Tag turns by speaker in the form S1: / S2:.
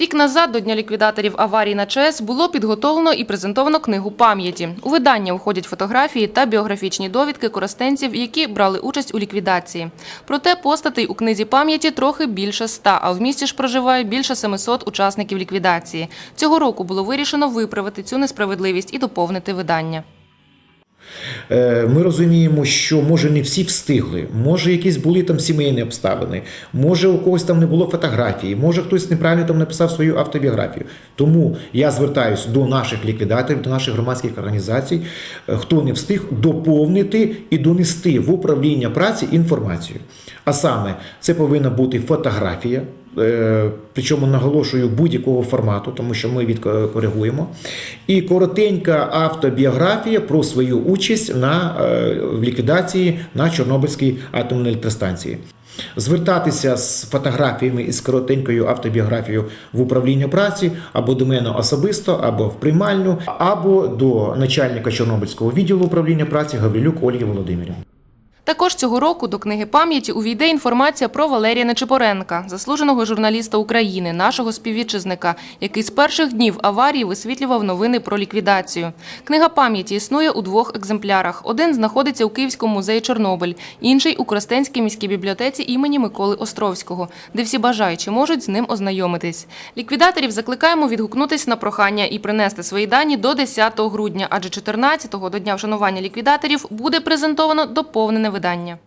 S1: Рік назад до Дня ліквідаторів аварій на ЧАЕС було підготовлено і презентовано книгу пам'яті. У видання входять фотографії та біографічні довідки користенців, які брали участь у ліквідації. Проте постатей у книзі пам'яті трохи більше ста, а в місті ж проживає більше 700 учасників ліквідації. Цього року було вирішено виправити цю несправедливість і доповнити видання.
S2: Е, Ми розуміємо, що може не всі встигли, може якісь були там сімейні обставини, може у когось там не було фотографії, може хтось неправильно там написав свою автобіографію. Тому я звертаюся до наших ліквідаторів, до наших громадських організацій, е, хто не встиг доповнити і донести в управління праці інформацію. А саме це повинна бути фотографія. Е, Причому наголошую будь-якого формату, тому що ми відкоригуємо. І коротенька автобіографія про свою участь на, е, в ліквідації на Чорнобильській атомній електростанції. Звертатися з фотографіями і з коротенькою автобіографією в управління праці або до мене особисто, або в приймальню, або до начальника Чорнобильського відділу управління праці Гаврилюк Ольги Володимирівни.
S1: Також цього року до книги пам'яті увійде інформація про Валерія Нечипоренка, заслуженого журналіста України, нашого співвітчизника, який з перших днів аварії висвітлював новини про ліквідацію. Книга пам'яті існує у двох екземплярах. Один знаходиться у Київському музеї Чорнобиль, інший у Кростенській міській бібліотеці імені Миколи Островського, де всі бажаючі можуть з ним ознайомитись. Ліквідаторів закликаємо відгукнутись на прохання і принести свої дані до 10 грудня, адже 14-го до дня вшанування ліквідаторів буде презентовано доповнене видання.